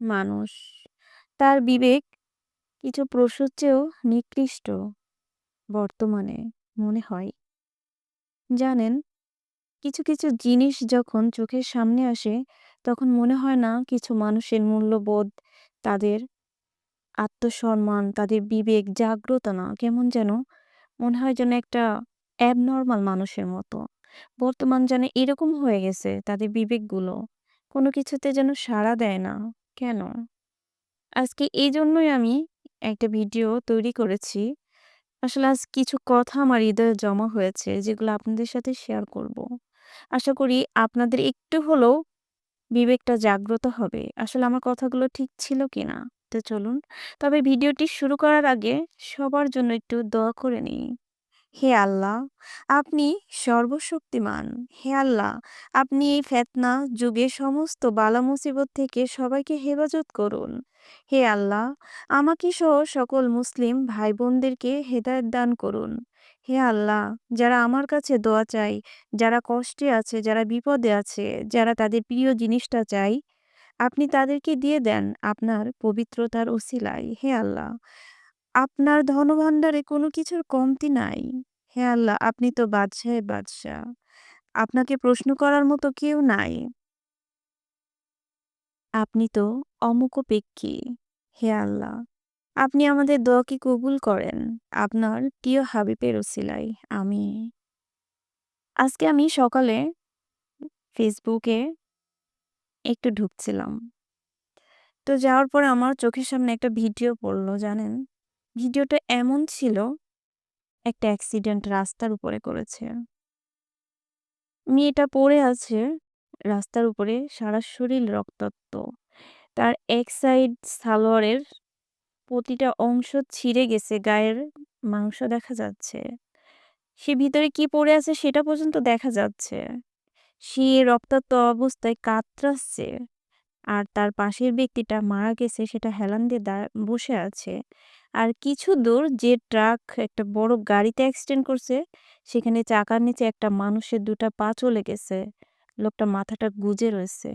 মানুষ। তার বিবেক কিছু পশুর চেয়েও নিকৃষ্ট বর্তমানে মনে হয়। জানেন, কিছু, কিছু জিনিস যখন চোখের সামনে আসে তখন মনে হয় না কিছু মানুষের মূল্যবোধ, তাদের আত্মসম্মান, তাদের বিবেক জাগ্রত না। কেমন যেন মনে হয় যেন একটা অ্যাবনরমাল মানুষের মতো। বর্তমান যেন এরকম হয়ে গেছে তাদের বিবেকগুলো। কোনো কিছুতে যেন সাড়া দেয় না। কেন? আজকে এইজন্যই আমি একটা ভিডিও তৈরি করেছি। আসলে আজ কিছু কথা আমার হৃদয়ে জমা হয়েছে, যেগুলো আপনাদের সাথে শেয়ার করব। আশা করি আপনাদের একটু হলেও বিবেকটা জাগ্রত হবে। আসলে আমার কথাগুলো ঠিক ছিল কিনা? তো চলুন। তবে ভিডিওটি শুরু করার আগে সবার জন্য একটু দোয়া করে নিই। হে আল্লাহ, আপনি সর্বশক্তিমান। হে আল্লাহ, আপনি এই ফেতনা যুগে সমস্ত বালা মুসিবত থেকে সবাইকে হেফাজত করুন। হে আল্লাহ, আমাকে সহ সকল মুসলিম ভাই বোনদেরকে হেদায়েত দান করুন। হে আল্লাহ, যারা আমার কাছে দোয়া চাই যারা কষ্টে আছে, যারা বিপদে আছে, যারা তাদের প্রিয় জিনিসটা চাই আপনি তাদেরকে দিয়ে দেন আপনার পবিত্রতার উসিলায়। হে আল্লাহ, আপনার ধনভাণ্ডারে কোনো কিছুর কমতি নাই। হে আল্লাহ, আপনি তো বাদশাহে বাদশাহ। আপনাকে প্রশ্ন করার মতো কেউ নাই। আপনি তো অমুকোপেক্ষী। হে আল্লাহ, আপনি আমাদের দোয়াকে কবুল করেন। আপনার প্রিয় হাবিবের উসিলায়। আমি আজকে আমি সকালে ফেসবুকে একটু ঢুকছিলাম। তো যাওয়ার পরে আমার চোখের সামনে একটা ভিডিও পড়ল জানেন? ভিডিওটা এমন ছিল, একটা অ্যাক্সিডেন্ট রাস্তার উপরে করেছে। মেয়েটা পড়ে আছে রাস্তার উপরে, সারা শরীর রক্তাক্ত। তার এক সাইড সালোয়ারের প্রতিটা অংশ ছিঁড়ে গেছে, গায়ের মাংস দেখা যাচ্ছে। সে ভিতরে কি পড়ে আছে সেটা পর্যন্ত দেখা যাচ্ছে। সে রক্তাক্ত অবস্থায় কাতরাচ্ছে। আর তার পাশের ব্যক্তিটা মারা গেছে সেটা হেলান দিয়ে বসে আছে। আর কিছু দূর যে ট্রাক একটা বড় গাড়িতে অ্যাক্সিডেন্ট করছে, সেখানে চাকার নিচে একটা মানুষের দুটা পা চলে গেছে। লোকটা মাথাটা গুঁজে রয়েছে।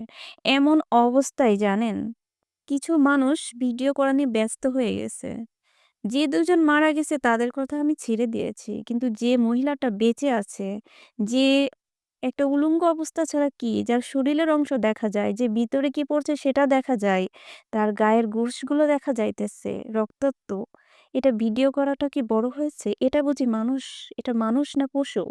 এমন অবস্থায় জানেন, কিছু মানুষ ভিডিও করা নিয়ে ব্যস্ত হয়ে গেছে। যে দুজন মারা গেছে তাদের কথা আমি ছেড়ে দিয়েছি। কিন্তু যে মহিলাটা বেঁচে আছে, যে একটা উলঙ্গ অবস্থা ছাড়া কি, যার শরীরের অংশ দেখা যায়, যে ভিতরে কি পড়ছে সেটা দেখা যায়, তার গায়ের গোশগুলো দেখা যাইতেছে, রক্তাক্ত। এটা ভিডিও করাটা কি বড় হয়েছে? এটা বুঝি মানুষ? এটা মানুষ না পশু?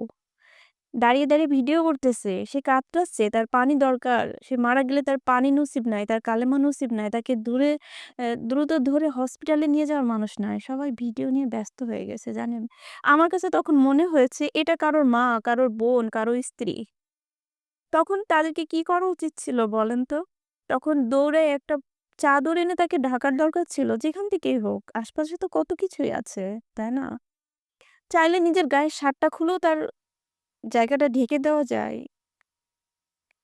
দাঁড়িয়ে, দাঁড়িয়ে ভিডিও করতেছে। সে কাতরাচ্ছে, তার পানি দরকার। সে মারা গেলে তার পানি নসিব নাই, তার কালেমা নসিব নাই। তাকে দূরে দ্রুত ধরে হসপিটালে নিয়ে যাওয়ার মানুষ নাই। সবাই ভিডিও নিয়ে ব্যস্ত হয়ে গেছে জানেন? আমার কাছে তখন মনে হয়েছে এটা কারোর মা, কারোর বোন, কারও স্ত্রী। তখন তাদেরকে কি করা উচিত ছিল বলেন তো? তখন দৌড়ে একটা চাদর এনে তাকে ঢাকার দরকার ছিল, যেখান থেকেই হোক। আশপাশে তো কত কিছুই আছে, তাই না? চাইলে নিজের গায়ের শার্টটা খুলেও তার জায়গাটা ঢেকে দেওয়া যায়।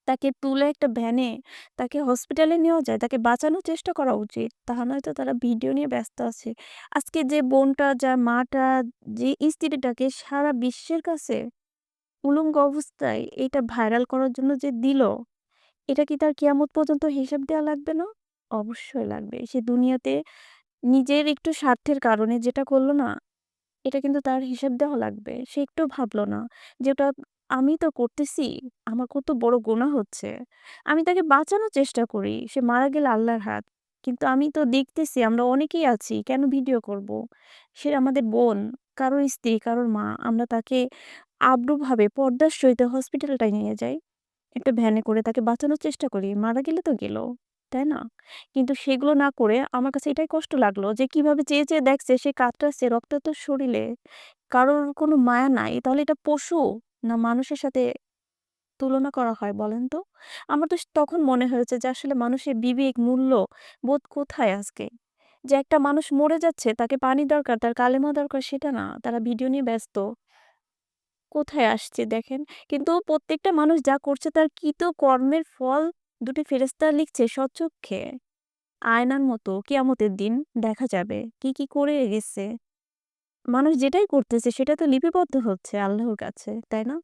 তাকে তুলে একটা ভ্যানে তাকে হসপিটালে নেওয়া যায়। তাকে বাঁচানোর চেষ্টা করা উচিত। তা নয়তো তারা ভিডিও নিয়ে ব্যস্ত আছে। আজকে যে বোনটা, যার মাটা, যে স্ত্রীটাকে সারা বিশ্বের কাছে উলঙ্গ অবস্থায় এটা ভাইরাল করার জন্য যে দিল, এটা কি তার কিয়ামত পর্যন্ত হিসাব দেওয়া লাগবে না? অবশ্যই লাগবে। সে দুনিয়াতে নিজের একটু স্বার্থের কারণে যেটা করল না, এটা কিন্তু তার হিসাব দেওয়া লাগবে। সে একটুও ভাবল না যে ওটা আমি তো করতেছি, আমার কত বড় গুনাহ হচ্ছে। আমি তাকে বাঁচানোর চেষ্টা করি। সে মারা গেলে আল্লাহর হাত। কিন্তু আমি তো দেখতেছি আমরা অনেকেই আছি, কেন ভিডিও করব? সে আমাদের বোন, কারোর স্ত্রী, কারোর মা। আমরা তাকে আব্রুভাবে পর্দার সহিত হসপিটালটায় নিয়ে যাই। একটা ভ্যানে করে তাকে বাঁচানোর চেষ্টা করি। মারা গেলে তো গেল, তাই না? কিন্তু সেগুলো না করে আমার কাছে এটাই কষ্ট লাগল যে কীভাবে চেয়ে, চেয়ে দেখছে সে কাতরাচ্ছে রক্তাক্ত শরীরে। কারোর কোনো মায়া নাই। তাহলে এটা পশু না মানুষের সাথে তুলনা করা হয় বলেন তো? আমার তো তখন মনে হয়েছে যে আসলে মানুষের বিবেক, মূল্য বোধ কোথায় আজকে? যে একটা মানুষ মরে যাচ্ছে, তাকে পানি দরকার, তার কালেমা দরকার সেটা না। তারা ভিডিও নিয়ে ব্যস্ত। কোথায় আসছে দেখেন? কিন্তু প্রত্যেকটা মানুষ যা করছে তার কৃত কর্মের ফল দুটি ফেরেশতা লিখছে স্বচক্ষে। আয়নার মতো কিয়ামতের দিন দেখা যাবে কি, কি করে গেছে। মানুষ যেটাই করতেছে সেটা তো লিপিবদ্ধ হচ্ছে আল্লাহর কাছে, তাই না?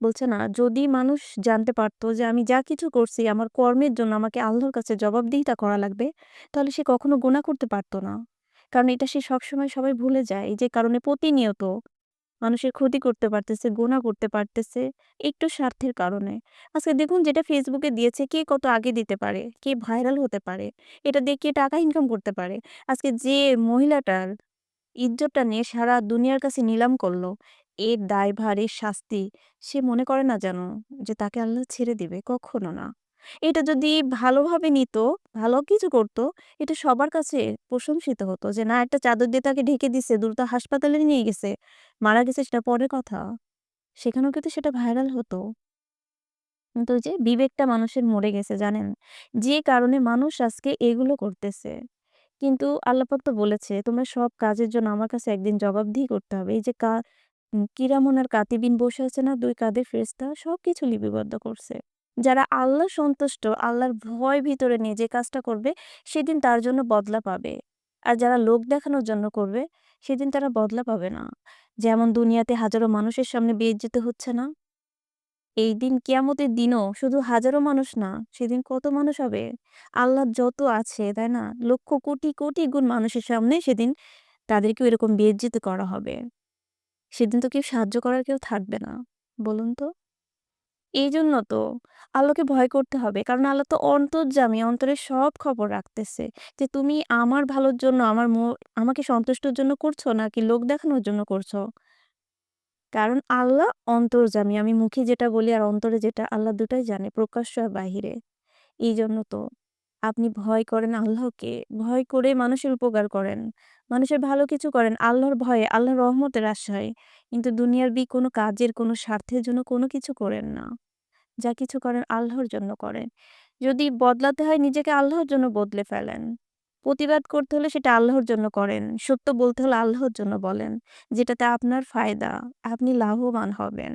বলছে না, যদি মানুষ জানতে পারত যে আমি যা কিছু করছি আমার কর্মের জন্য আমাকে আল্লাহর কাছে জবাবদিহিতা করা লাগবে, তাহলে সে কখনো গুনাহ করতে পারতো না। কারণ এটা সে সবসময় সবাই ভুলে যায়। যে কারণে প্রতিনিয়ত মানুষের ক্ষতি করতে পারতেছে, গুনাহ করতে পারতেছে একটু স্বার্থের কারণে। আজকে দেখুন যেটা ফেসবুকে দিয়েছে কে কত আগে দিতে পারে, কে ভাইরাল হতে পারে, এটা দিয়ে কে টাকা ইনকাম করতে পারে। আজকে যে মহিলাটার ইজ্জতটা নিয়ে সারা দুনিয়ার কাছে নিলাম করল, এর দায়ভার, এর শাস্তি সে মনে করে না যেন যে তাকে আল্লাহ ছেড়ে দিবে, কখনো না। এটা যদি ভালোভাবে নিত, ভালো কিছু করত, এটা সবার কাছে প্রশংসিত হতো যে না একটা চাদর দিয়ে তাকে ঢেকে দিছে, দ্রুত হাসপাতালে নিয়ে গেছে, মারা গেছে সেটা পরের কথা। সেখানেও কিন্তু সেটা ভাইরাল হতো। কিন্তু যে বিবেকটা মানুষের মরে গেছে জানেন? যে কারণে মানুষ আজকে এগুলো করতেছে। কিন্তু আল্লাহ পাক তো বলেছে, "তোমরা সব কাজের জন্য আমার কাছে একদিন জবাবদিহি করতে হবে।" এই যে কা কিরামন আর কাতিবিন বসে আছে না ২ কাঁধে ফেরেশতা সবকিছু লিপিবদ্ধ করছে। যারা আল্লাহ সন্তুষ্ট, আল্লাহর ভয় ভিতরে নিয়ে যে কাজটা করবে সেদিন তার জন্য বদলা পাবে। আর যারা লোক দেখানোর জন্য করবে সেদিন তারা বদলা পাবে না। যেমন দুনিয়াতে হাজারো মানুষের সামনে বেইজ্জতি হচ্ছে না? এই দিন কিয়ামতের দিনও শুধু হাজারো মানুষ না, সেদিন কত মানুষ হবে? আল্লাহ যত আছে, তাই না? লক্ষ কোটি, কোটি গুণ মানুষের সামনে সেদিন তাদেরকেও এরকম বেইজ্জতি করা হবে। সেদিন তো কেউ সাহায্য করার কেউ থাকবে না। বলুন তো? এইজন্য তো আল্লাহকে ভয় করতে হবে। কারণ আল্লাহ তো অন্তর্যামী, অন্তরের সব খবর রাখতেছে। যে তুমি আমার ভালোর জন্য আমার আমাকে সন্তুষ্টর জন্য করছ নাকি লোক দেখানোর জন্য করছ? কারণ আল্লাহ অন্তর্যামী। আমি মুখে যেটা বলি আর অন্তরে যেটা আল্লাহ দুটাই জানে, প্রকাশ্য আর বাহিরে। এই জন্য তো আপনি ভয় করেন আল্লাহকে। ভয় করে মানুষের উপকার করেন। মানুষের ভালো কিছু করেন আল্লাহর ভয়ে, আল্লাহর রহমতের আশায়। কিন্তু দুনিয়ার বি কোনো কাজের, কোনো স্বার্থের জন্য কোনো কিছু করেন না। যা কিছু করেন আল্লাহর জন্য করেন। যদি বদলাতে হয় নিজেকে আল্লাহর জন্য বদলে ফেলেন। প্রতিবাদ করতে হলে সেটা আল্লাহর জন্য করেন। সত্য বলতে হলে আল্লাহর জন্য বলেন। যেটাতে আপনার ফায়দা, আপনি লাভবান হবেন।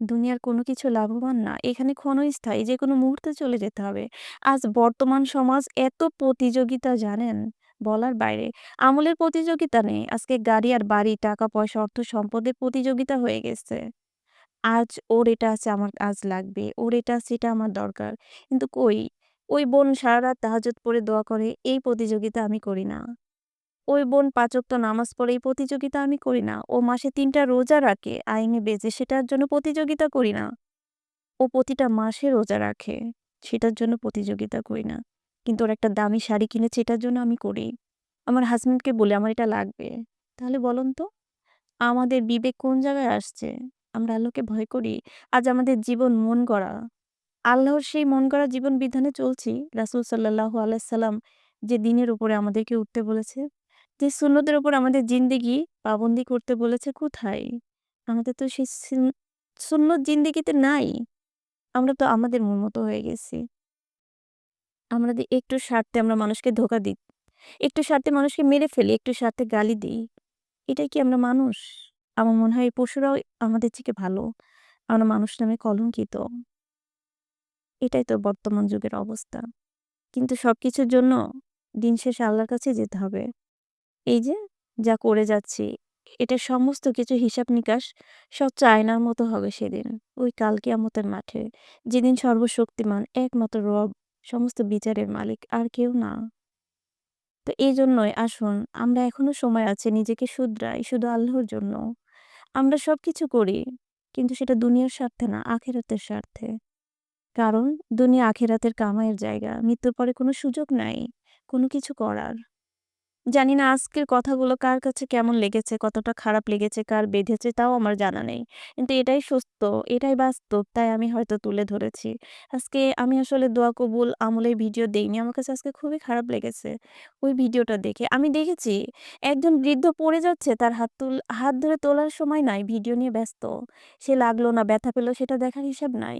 দুনিয়ার কোনো কিছু লাভবান না। এখানে ক্ষণস্থায়ী, যে কোনো মুহূর্তে চলে যেতে হবে। আজ বর্তমান সমাজ এত প্রতিযোগিতা জানেন? বলার বাইরে। আমলের প্রতিযোগিতা নেই। আজকে গাড়ি আর বাড়ি, টাকা-পয়সা, অর্থ সম্পদের প্রতিযোগিতা হয়ে গেছে। আজ ওর এটা আছে আমার আজ লাগবে। ওর এটা আছে এটা আমার দরকার। কিন্তু কই? ওই বোন সারারাত তাহাজ্জুদ পড়ে দোয়া করে, এই প্রতিযোগিতা আমি করি না। ওই বোন ৫ ওয়াক্ত নামাজ পড়ে, এই প্রতিযোগিতা আমি করি না। ও মাসে ৩ টা রোজা রাখে, আইনে বেঁচে, সেটার জন্য প্রতিযোগিতা করি না। ও প্রতিটা মাসে রোজা রাখে, সেটার জন্য প্রতিযোগিতা করি না। কিন্তু ওর একটা দামি শাড়ি কিনেছে, এটার জন্য আমি করি। আমার হাসব্যান্ডকে বলে "আমার এটা লাগবে।" তাহলে বলুন তো? আমাদের বিবেক কোন জায়গায় আসছে? আমরা আল্লাহকে ভয় করি? আজ আমাদের জীবন মন গড়া। আল্লাহর সেই মন গড়া জীবন বিধানে চলছি। রাসূল সাল্লাল্লাহু আলাইহি সাল্লাম যে দিনের উপরে আমাদেরকে উঠতে বলেছে, যে সুন্নতের উপর আমাদের জিন্দেগি পাবন্দি করতে বলেছে, কোথায়? আমাদের তো সেই সিন সুন্নত জিন্দেগিতে নাই। আমরা তো আমাদের মন মতো হয়ে গেছি। আমাদের একটু স্বার্থে আমরা মানুষকে ধোকা দিই। একটু স্বার্থে মানুষকে মেরে ফেলি, একটু স্বার্থে গালি দিই। এটাই কি আমরা মানুষ? আমার মনে হয় এই পশুরাও আমাদের থেকে ভালো। আমরা মানুষ নামে কলঙ্কিত। এটাই তো বর্তমান যুগের অবস্থা। কিন্তু সবকিছুর জন্য দিন শেষে আল্লাহর কাছে যেতে হবে। এই যে যা করে যাচ্ছি, এটা সমস্ত কিছু হিসাব-নিকাশ স্বচ্ছ আয়নার মতো হবে সেদিন। ওই কালকে কিয়ামতের মাঠে। যেদিন সর্বশক্তিমান একমাত্র রব, সমস্ত বিচারের মালিক, আর কেউ না। তো এই জন্যই আসুন আমরা এখনও সময় আছে নিজেকে শুধরাই শুধু আল্লাহর জন্য। আমরা সব কিছু করি, কিন্তু সেটা দুনিয়ার স্বার্থে না, আখেরাতের স্বার্থে। কারণ দুনিয়া আখেরাতের কামাইয়ের জায়গা। মৃত্যুর পরে কোনো সুযোগ নাই, কোনো কিছু করার। জানি না আজকের কথাগুলো কার কাছে কেমন লেগেছে, কতটা খারাপ লেগেছে, কার বেঁধেছে তাও আমার জানা নেই। কিন্তু এটাই সত্য, এটাই বাস্তব, তাই আমি হয়তো তুলে ধরেছি। আজকে আমি আসলে দোয়া কবুল আমলের ভিডিও দেইনি। আমার কাছে আজকে খুবই খারাপ লেগেছে ওই ভিডিওটা দেখে। আমি দেখেছি একজন বৃদ্ধ পড়ে যাচ্ছে, তার হাত তুল হাত ধরে তোলার সময় নাই, ভিডিও নিয়ে ব্যস্ত। সে লাগল না ব্যথা পেল সেটা দেখার হিসাব নাই।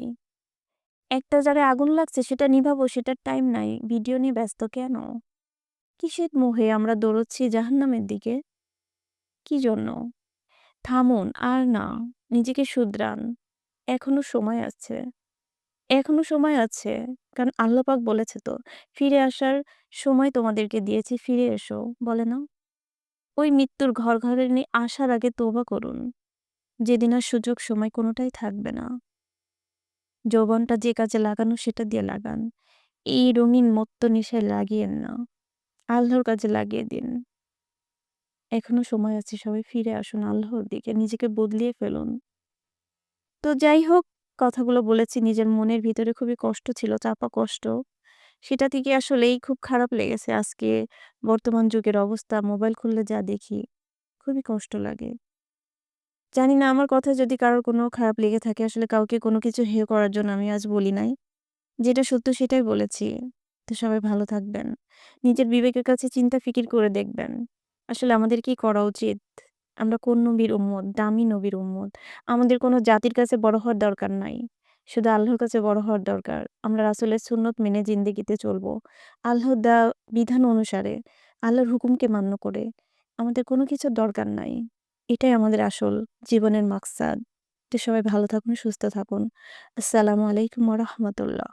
একটা জায়গায় আগুন লাগছে সেটা নিভাবো সেটার টাইম নাই। ভিডিও নিয়ে ব্যস্ত কেন? কিসের মোহে আমরা দৌড়চ্ছি জাহান্নামের দিকে? কি জন্য? থামুন, আর না। নিজেকে শুধরান। এখনও সময় আছে। এখনও সময় আছে। কারণ আল্লাহ পাক বলেছে তো, "ফিরে আসার সময় তোমাদেরকে দিয়েছি, ফিরে এসো।" বলে না? ওই মৃত্যুর ঘরঘরানি আসার আগে তোবা করুন। যেদিন আর সুযোগ সময় কোনোটাই থাকবে না। যৌবনটা যে কাজে লাগানো সেটা দিয়ে লাগান। এই রঙিন মত্ত নেশায় লাগিয়েন না। আল্লাহর কাজে লাগিয়ে দিন। এখনও সময় আছে সবাই ফিরে আসুন আল্লাহর দিকে। নিজেকে বদলিয়ে ফেলুন। তো যাই হোক কথাগুলো বলেছি নিজের মনের ভিতরে খুবই কষ্ট ছিল, চাপা কষ্ট। সেটা থেকে আসলেই খুব খারাপ লেগেছে আজকে বর্তমান যুগের অবস্থা মোবাইল খুললে যা দেখি। খুবই কষ্ট লাগে। জানি না আমার কথা যদি কারোর কোনো খারাপ লেগে থাকে আসলে কাউকে কোনো কিছু হেয় করার জন্য আমি আজ বলি নাই। যেটা সত্য সেটাই বলেছি। তো সবাই ভালো থাকবেন। নিজের বিবেকের কাছে চিন্তা ফিকির করে দেখবেন। আসলে আমাদের কি করা উচিত? আমরা কোন নবীর উম্মত? দামি নবীর উম্মত। আমাদের কোনো জাতির কাছে বড় হওয়ার দরকার নাই। শুধু আল্লাহর কাছে বড় হওয়ার দরকার। আমরা রাসূলের সুন্নত মেনে জিন্দেগিতে চলবো। আল্লাহর দা বিধান অনুসারে, আল্লাহর হুকুমকে মান্য করে। আমাদের কোনো কিছুর দরকার নাই। এটাই আমাদের আসল জীবনের মাকসাদ। তো সবাই ভালো থাকুন, সুস্থ থাকুন। আসসালামু আলাইকুম রাহমাতুল্লাহ।